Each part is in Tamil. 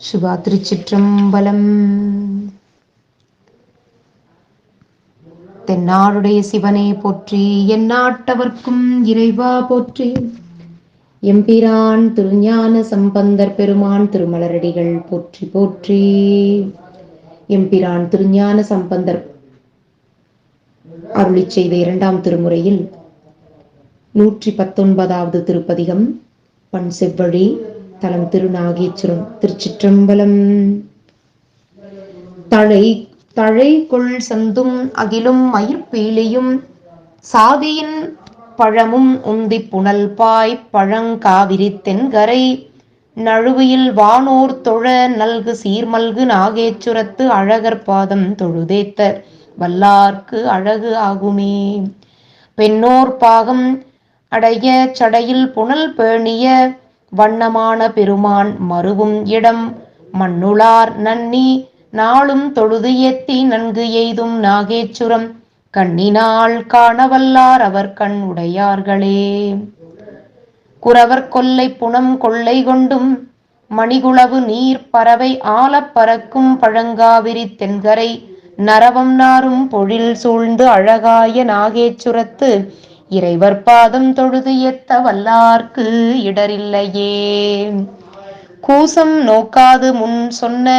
சிவா திருச்சிற்றம்பலம். தென்னாடுடைய சிவனே போற்றி எந்நாட்டவர்க்கும் இறைவா போற்றி. எம்பிரான் திருஞான சம்பந்தர் பெருமான் திருமலரடிகள் போற்றி போற்றி. எம்பிரான் திருஞான சம்பந்தர் அருளி செய்த இரண்டாம் திருமுறையில் நூற்றி பத்தொன்பதாவது திருப்பதிகம் பண் செவ்வழி தலம் திருநாகேஸ்வரம் திருச்சிற்றம்பலம். தழை தழை கொள் சந்தும் அகிலும் மயிர்பீலியும் சாதியின் பழமும் உந்தி புனல் பாய் பழங்காவிரி தென்கரை. நழுவியில் வானோர் தொழ நல்கு சீர்மல்கு நாகேச்சுரத்து அழகர் பாதம் தொழுதேத்த வல்லார்க்கு அழகு ஆகுமே. பெண்ணோர் பாகம் அடைய சடையில் புனல் பேணிய வண்ணமான பெருமான் மறுவும் இடம். மண்ணுளார் நன்னி நாளும் தொழுது ஏத்தி நன்கு எய்தும் நாகேச்சுரம். கண்ணினால் காணவல்லார் அவர் கண் உடையார்களே. குறவர் கொல்லை புனம் கொள்ளை கொண்டும் மணிகுளவு நீர் பறவை ஆலப் பறக்கும் பழங்காவிரி தென்கரை. நரவம் நாரும் பொழில் சூழ்ந்து அழகாய நாகேச்சுரத்து இறைவர் பாதம் தொழுது எத்த வல்லார்க்கு இடரில்லையே. கூசம் நோக்காது முன் சொன்ன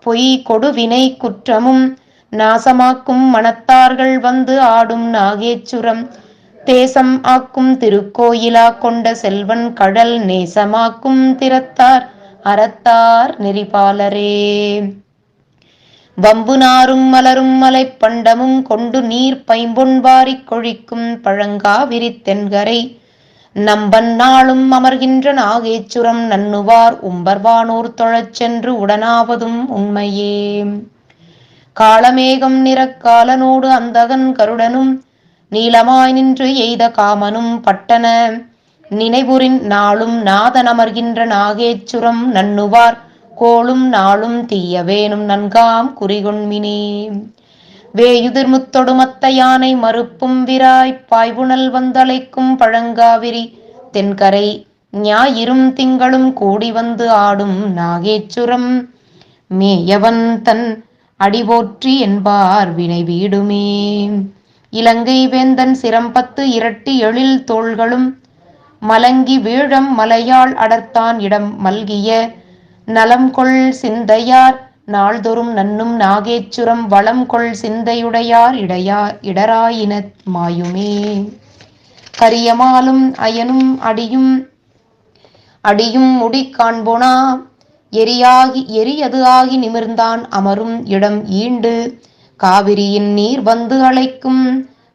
பொய் கொடுவினை குற்றமும் நாசமாக்கும் மனத்தார்கள் வந்து ஆடும் நாகேச்சுரம். தேசம் ஆக்கும் திருக்கோயிலா கொண்ட செல்வன் கடல் நேசமாக்கும் திறத்தார் அறத்தார் நெறிபாலரே வம்பு நாரும் மலரும் மலைப்பண்டமும் கொண்டு நீர் பைம்பொன் வாரிக் கொழிக்கும் பழங்காவிரி தென்கரை. நம்பன் நாளும் அமர்கின்ற நாகேச்சுரம் நன்னுவார் உம்பர்வானோர் தொழச் சென்று உடனாவதும் உண்மையே. காலமேகம் நிறக்காலனோடு அந்தகன் கருடனும் நீளமாய் நின்று எய்த காமனும் பட்டன. நினைவுரின் நாளும் நாதன் அமர்கின்ற நாகேச்சுரம் நன்னுவார் கோளும் நாளும் தீய வேணும் நன்காம் குறிகொண்மினே. வேயுதிர் முத்தொடு யானை மறுப்பும் விராய் பாய்வுணல் வந்தழைக்கும் பழங்காவிரி. தென்கரை ஞாயிறும் திங்களும் கூடி வந்து ஆடும் நாகேச்சுரம். மேயவன் தன் அடிபோற்றி என்பார் வினை வீடுமே. இலங்கை வேந்தன் சிரம்பத்து இரட்டி எழில் தோள்களும். மலங்கி வீழம் மலையாள் அடர்த்தான் இடம் மல்கிய நலம் கொள் சிந்தையார் நாள்தொறும் நன்னும் நாகேச்சுரம் வளம் கொள் சிந்தையுடையார் இடையா இடராயின மாயுமே. கரியமாலும் அயனும் அடியும் அடியும் முடி காண்போனா எரியாகி எரியது ஆகி நிமிர்ந்தான் அமரும் இடம் ஈண்டு காவிரியின் நீர் வந்து அழைக்கும்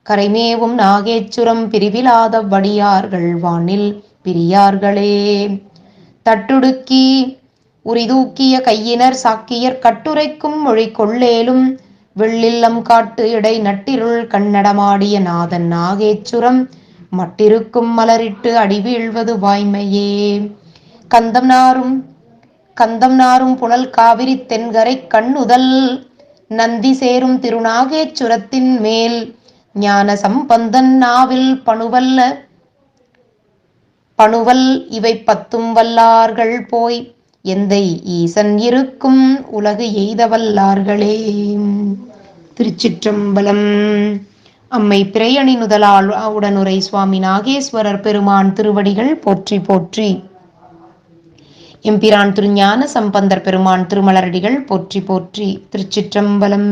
கரைமேவும் நாகேச்சுரம் பிரிவிலாத வடியார்கள் வானில் பிரியார்களே. தட்டுடுக்கி உரிதூக்கிய கையினர் சாக்கியர் கட்டுரைக்கும் மொழி கொள்ளேலும் வெள்ளில்லம் காட்டு இடை நட்டிருள் கண்ணடமாடிய நாதன் நாகேச்சுரம் மட்டிருக்கும் மலரிட்டு அடிவீழ்வது வாய்மையே. கந்தம் நாரும் கந்தம் நாரும் புனல் காவிரி தென்கரை கண்ணுதல் நந்தி சேரும் திருநாகேச்சுரத்தின் மேல் ஞான சம்பந்தன் நாவில் பணுவல்ல பணுவல் இவை பத்தும் வல்லார்கள் போய் எந்தை ஈசன் இருக்கும் உலகு எய்தவல்லார்களே. திருச்சிற்றம்பலம். அம்மை பிறையணி நுதலால் உடனுரை சுவாமி நாகேஸ்வரர் பெருமான் திருவடிகள் போற்றி போற்றி. எம்பிரான் திருஞான சம்பந்தர் பெருமான் திருமலரடிகள் போற்றி போற்றி. திருச்சிற்றம்பலம்.